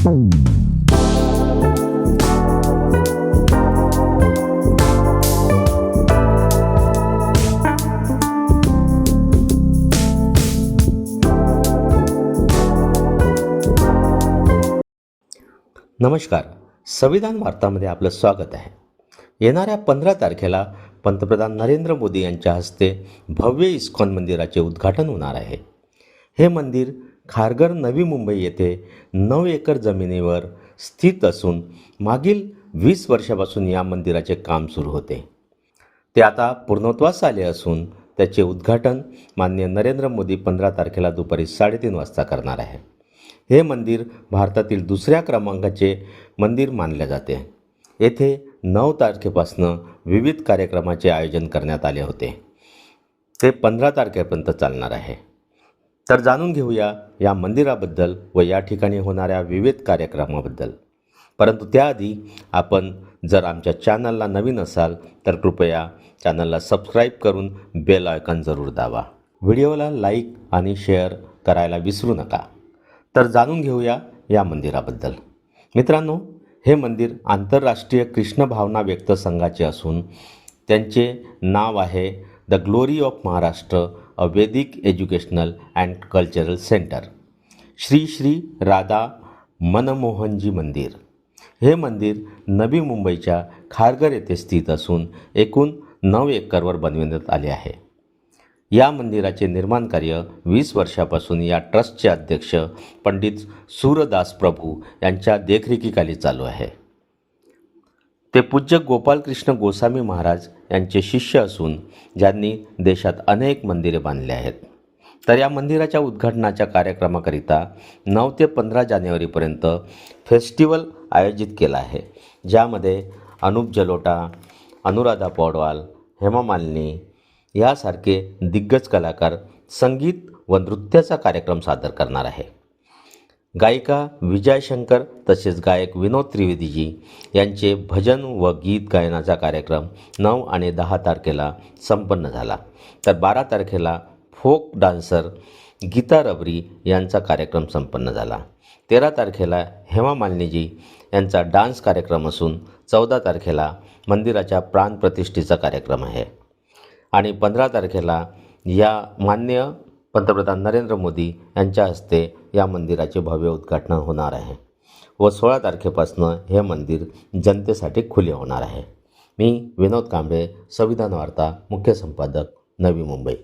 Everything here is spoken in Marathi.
नमस्कार. संविधान वार्तामध्ये आपलं स्वागत आहे. येणाऱ्या पंधरा तारखेला पंतप्रधान नरेंद्र मोदी यांच्या हस्ते भव्य इस्कॉन मंदिराचे उद्घाटन होणार आहे. हे मंदिर खारघर नवी मुंबई येथे नऊ एकर जमिनीवर स्थित असून मागील वीस वर्षापासून या मंदिराचे काम सुरू होते. ते आता पूर्णत्वास आले असून त्याचे उद्घाटन माननीय नरेंद्र मोदी पंधरा तारखेला दुपारी साडेतीन वाजता करणार आहे. हे मंदिर भारतातील दुसऱ्या क्रमांकाचे मंदिर मानले जाते. येथे नऊ तारखेपासनं विविध कार्यक्रमाचे आयोजन करण्यात आले होते. ते पंधरा तारखेपर्यंत चालणार आहे. तर जाणून घेऊया या मंदिराबद्दल व या ठिकाणी होणाऱ्या विविध कार्यक्रमाबद्दल. परंतु त्याआधी आपण जर आमच्या चॅनलला नवीन असाल तर कृपया चॅनलला सबस्क्राईब करून बेल आयकॉन जरूर दाबा. व्हिडिओला लाईक आणि शेअर करायला विसरू नका. तर जाणून घेऊया या मंदिराबद्दल. मित्रांनो हे मंदिर आंतरराष्ट्रीय कृष्ण भावना व्यक्त संघाचे असून त्यांचे नाव आहे the glory of Maharashtra a Vedic educational and cultural centre. Shri Shri Radha Manmohanji मंदिर. हे मंदिर नवी मुंबईच्या खारघर येथे स्थित असून एकूण नऊ एकरवर बनविण्यात आले आहे. या मंदिराचे निर्माण कार्य वीस वर्षापासून या ट्रस्टचे अध्यक्ष पंडित सूरदास प्रभू यांच्या देखरेखीखाली चालू आहे. ते पूज्य गोपालकृष्ण गोसामी महाराज यांचे शिष्य असून ज्यांनी देशात अनेक मंदिरे बांधली आहेत. तर या मंदिराच्या उद्घाटनाच्या कार्यक्रमाकरिता नऊ ते पंधरा जानेवारीपर्यंत फेस्टिवल आयोजित केला आहे. ज्यामध्ये अनुप जलोटा अनुराधा पौडवाल हेमा मालिनी यासारखे दिग्गज कलाकार संगीत व नृत्याचा कार्यक्रम सादर करणार आहे. गायिका विजय शंकर तसेच गायक विनोद त्रिवेदीजी यांचे भजन व गीत गायनाचा कार्यक्रम नऊ आणि दहा तारखेला संपन्न झाला. तर बारा तारखेला फोक डान्सर गीता रबरी यांचा कार्यक्रम संपन्न झाला. तेरा तारखेला हेमा मालिनीजी यांचा डान्स कार्यक्रम असून चौदा तारखेला मंदिराच्या प्राणप्रतिष्ठेचा कार्यक्रम आहे. आणि पंधरा तारखेला या मान्य पंतप्रधान नरेंद्र मोदी यांच्या हस्ते या मंदिराचे भव्य उद्घाटन होणार आहे व सोळा तारखेपासनं हे मंदिर जनतेसाठी खुले होणार आहे. मी विनोद कांबळे संविधान वार्ता मुख्य संपादक नवी मुंबई.